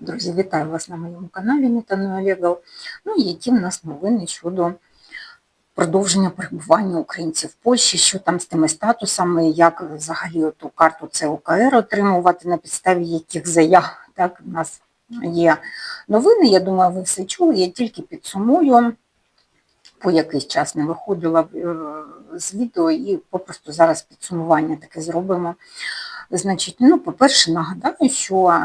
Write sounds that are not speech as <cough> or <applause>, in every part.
Друзі, вітаю вас на моєму каналі Мітано Легал. Ну і які в нас новини щодо продовження перебування українців в Польщі, що там з тими статусами, як взагалі ту карту ЦОКР отримувати, на підставі яких заяв. Так, у нас є новини, я думаю, ви все чули, я тільки підсумую. По якийсь час не виходила е, з відео і попросту зараз підсумування таке зробимо. Значить, ну, по-перше, нагадаю, що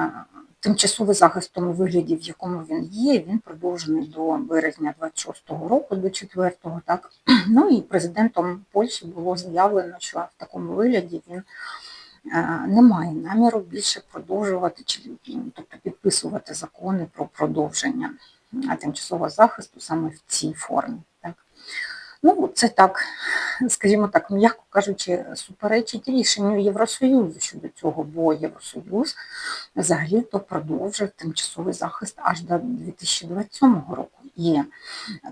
тимчасовий захист в тому вигляді, в якому він є, він продовжений до березня 26-го року, до 4-го, так. <clears throat> Ну і президентом Польщі було заявлено, що в такому вигляді він е, не має наміру більше продовжувати чи тобто підписувати закони про продовження тимчасового захисту саме в цій формі. Ну, це так, скажімо так, м'яко кажучи, суперечить рішенню Євросоюзу щодо цього, бо Євросоюз взагалі-то продовжив тимчасовий захист аж до 2027 року. І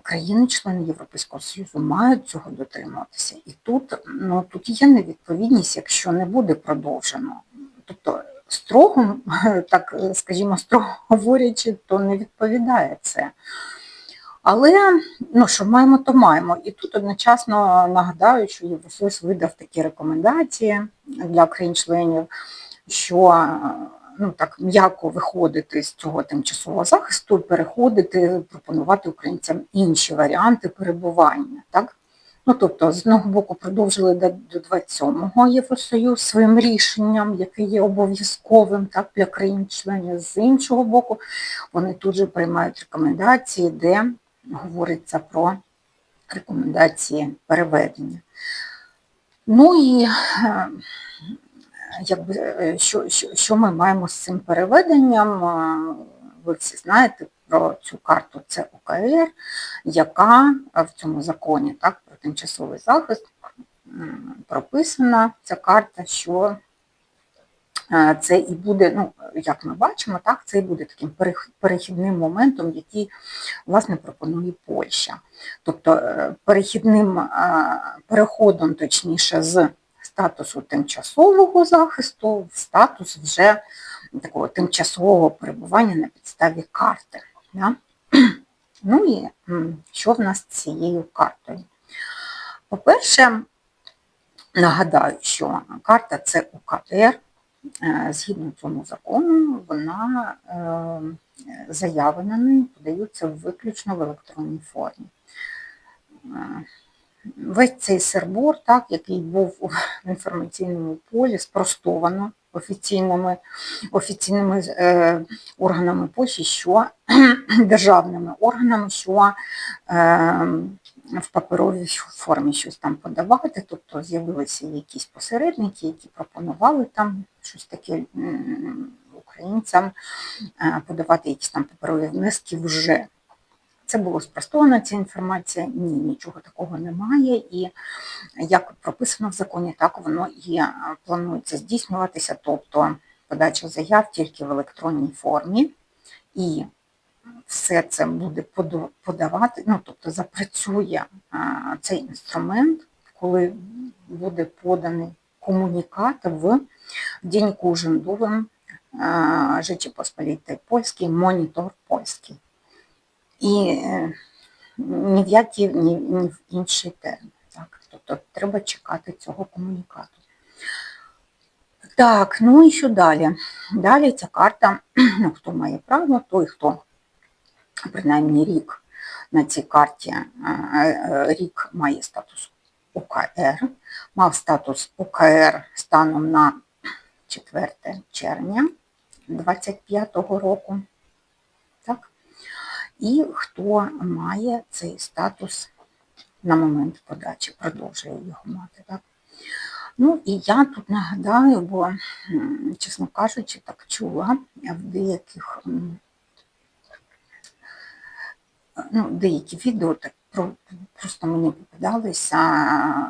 країни-члени Європейського Союзу мають цього дотримуватися. І тут, ну, тут є невідповідність, якщо не буде продовжено. Тобто строго, <laughs> так скажімо, строго говорячи, то не відповідає це. Але ну, що маємо, то маємо. І тут одночасно нагадаю, що Євросоюз видав такі рекомендації для країн-членів, що ну, так м'яко виходити з цього тимчасового захисту, переходити, пропонувати українцям інші варіанти перебування. Так? Ну, Тобто, з одного боку, продовжили до 27-го Євросоюз своїм рішенням, яке є обов'язковим так, для країн-членів, з іншого боку, вони тут же приймають рекомендації, де говориться про рекомендації переведення. Ну і е, якби, е, що, що, що ми маємо з цим переведенням? Е, ви всі знаєте про цю карту це ОКР, яка в цьому законі так, про тимчасовий захист прописана ця карта, що це і буде, ну, як ми бачимо, так, це і буде таким перехідним моментом, який, власне, пропонує Польща. Тобто е, перехідним е, переходом, точніше, з статусу тимчасового захисту в статус вже такого тимчасового перебування на підставі карти. Да? <clears throat> Ну і що в нас з цією картою? По-перше, нагадаю, що карта це УКР, Е, згідно цьому закону, вона е, заяви на неї подаються виключно в електронній формі. Е, весь цей сербор, так, який був в інформаційному полі, спростовано офіційними офіційними е, органами Польщі, що <clears throat> державними органами, що е, в паперовій формі щось там подавати, тобто з'явилися якісь посередники, які пропонували там щось таке українцям е, подавати якісь там паперові внески вже. Це було спростована ця інформація, ні, нічого такого немає. І як прописано в законі, так воно і планується здійснюватися, тобто подача заяв тільки в електронній формі. І все це буде подавати, ну, тобто запрацює цей інструмент, коли буде поданий комунікат в Деньку Ужендовим Жечі Посполітої Польський, монітор польський. І е, ні в який, ні, ні в інший термін. Так? Тобто треба чекати цього комунікату. Так, ну і що далі? Далі ця карта, ну, хто має право, той, хто принаймні рік на цій карті е, е, рік має статус УКР, мав статус УКР станом на 4 червня 2025 року. Так? І хто має цей статус на момент подачі, продовжує його мати. Так? Ну і я тут нагадаю, бо, чесно кажучи, так чула в деяких ну, деякі відео так просто мені попадалися,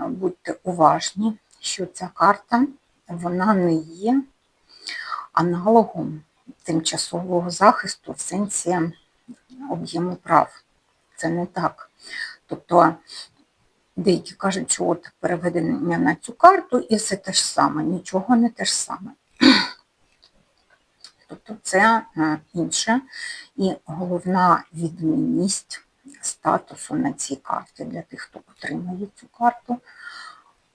будьте уважні, що ця карта вона не є аналогом тимчасового захисту в сенсі об'єму прав. Це не так. Тобто деякі кажуть, що от переведення на цю карту і все те ж саме, нічого не те ж саме. Тобто це е, інше. І головна відмінність статусу на цій карті для тих, хто отримає цю карту.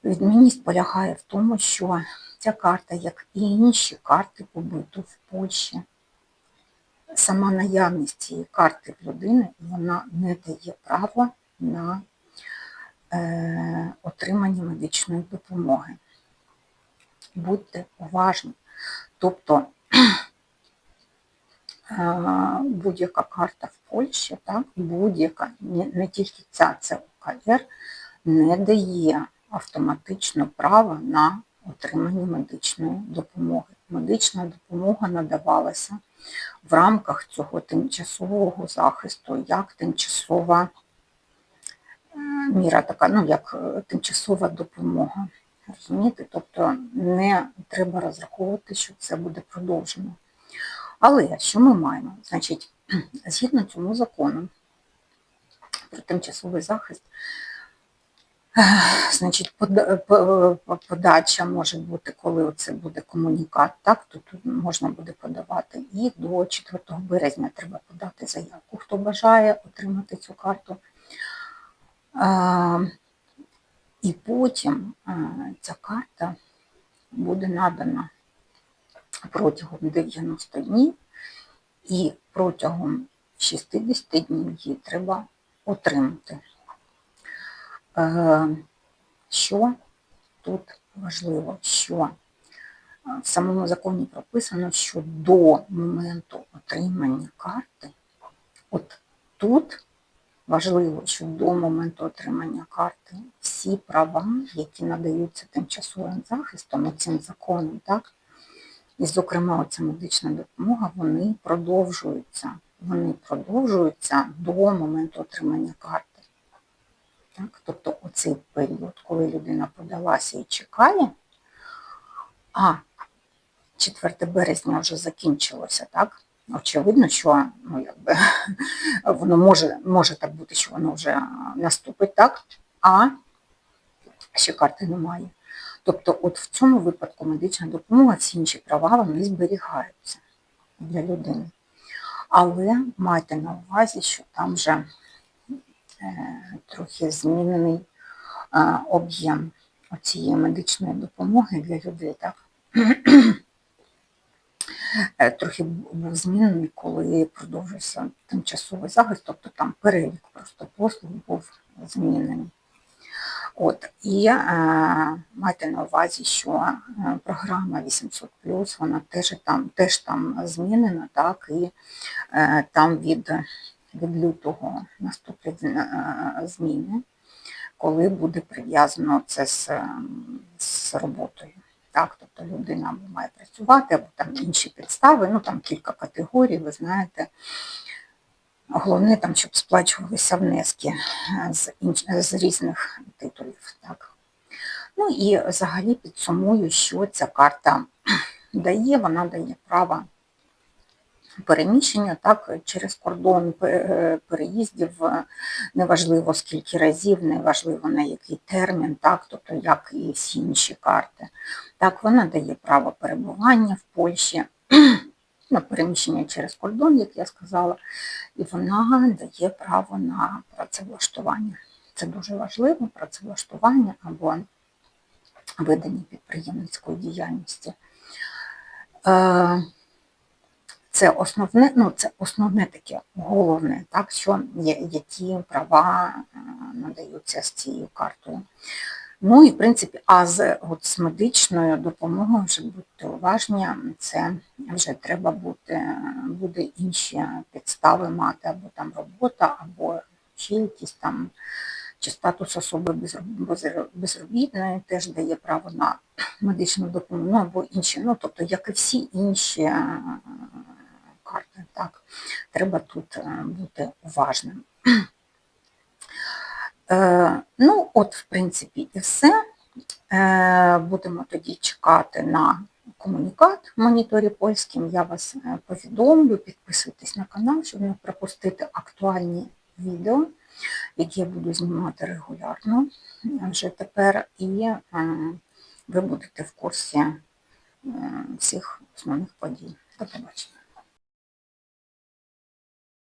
Відмінність полягає в тому, що ця карта, як і інші карти побуту в Польщі, сама наявність цієї карти в людини вона не дає права на е, отримання медичної допомоги. Будьте уважні. Тобто будь-яка карта в Польщі, так, будь-яка, не, тільки ця, це не дає автоматично права на отримання медичної допомоги. Медична допомога надавалася в рамках цього тимчасового захисту, як тимчасова е, міра, така, ну як е, тимчасова допомога. Розумієте? Тобто не треба розраховувати, що це буде продовжено. Але що ми маємо? Значить, <clears throat> згідно цьому закону про тимчасовий захист, Значить, подача може бути, коли це буде комунікат, так, то тут можна буде подавати. І до 4 березня треба подати заявку, хто бажає отримати цю карту. І потім ця карта буде надана протягом 90 днів, і протягом 60 днів її треба отримати. Е, що тут важливо, що в самому законі прописано, що до моменту отримання карти, от тут важливо, що до моменту отримання карти всі права, які надаються тимчасовим захистом, цим законом, так, і, зокрема, оця медична допомога, вони продовжуються. Вони продовжуються до моменту отримання карти. Так? Тобто оцей період, коли людина подалася і чекає, а 4 березня вже закінчилося, так? Очевидно, що ну, якби, <laughs> воно може може так бути, що воно вже наступить, так? а ще карти немає. Тобто, от в цьому випадку медична допомога, всі інші права вони зберігаються для людини. Але майте на увазі, що там вже Е, трохи змінений е, об'єм цієї медичної допомоги для людей. так? Е, трохи був змінений, коли продовжився тимчасовий захист, тобто там перелік просто послуг був змінений. От, І е, майте на увазі, що програма 800 вона теж там теж там змінена, так, і е, там від від лютого наступлять е, зміни, коли буде прив'язано це з, з роботою. Так, Тобто людина має працювати, або там інші підстави, ну там кілька категорій, ви знаєте. Головне, там, щоб сплачувалися внески з інш... з різних титулів. Так. Ну і взагалі підсумую, що ця карта <clears throat> дає, вона дає право переміщення так, через кордон е, переїздів, е, неважливо скільки разів, неважливо на який термін, так, тобто як і всі інші карти. Так, Вона дає право перебування в Польщі, <clears throat> на переміщення через кордон, як я сказала, і вона дає право на працевлаштування. Це дуже важливо, працевлаштування або ведення підприємницької діяльності. Е, це основне, ну це основне таке головне, так, що які права е, надаються з цією картою. Ну і в принципі, а з, от, з медичною допомогою вже будьте уважні, це вже треба бути, буде інші підстави мати, або там робота, або ще якісь там, чи статус особи безробітної теж дає право на медичну допомогу, ну, або інші, ну тобто, як і всі інші карти. Так? Треба тут е, бути уважним. Е, ну, от, в принципі, і все. Е, будемо тоді чекати на комунікат в моніторі польським. Я вас повідомлю, підписуйтесь на канал, щоб не пропустити актуальні відео, які я буду знімати регулярно вже тепер, і ви будете в курсі всіх основних подій. До побачення.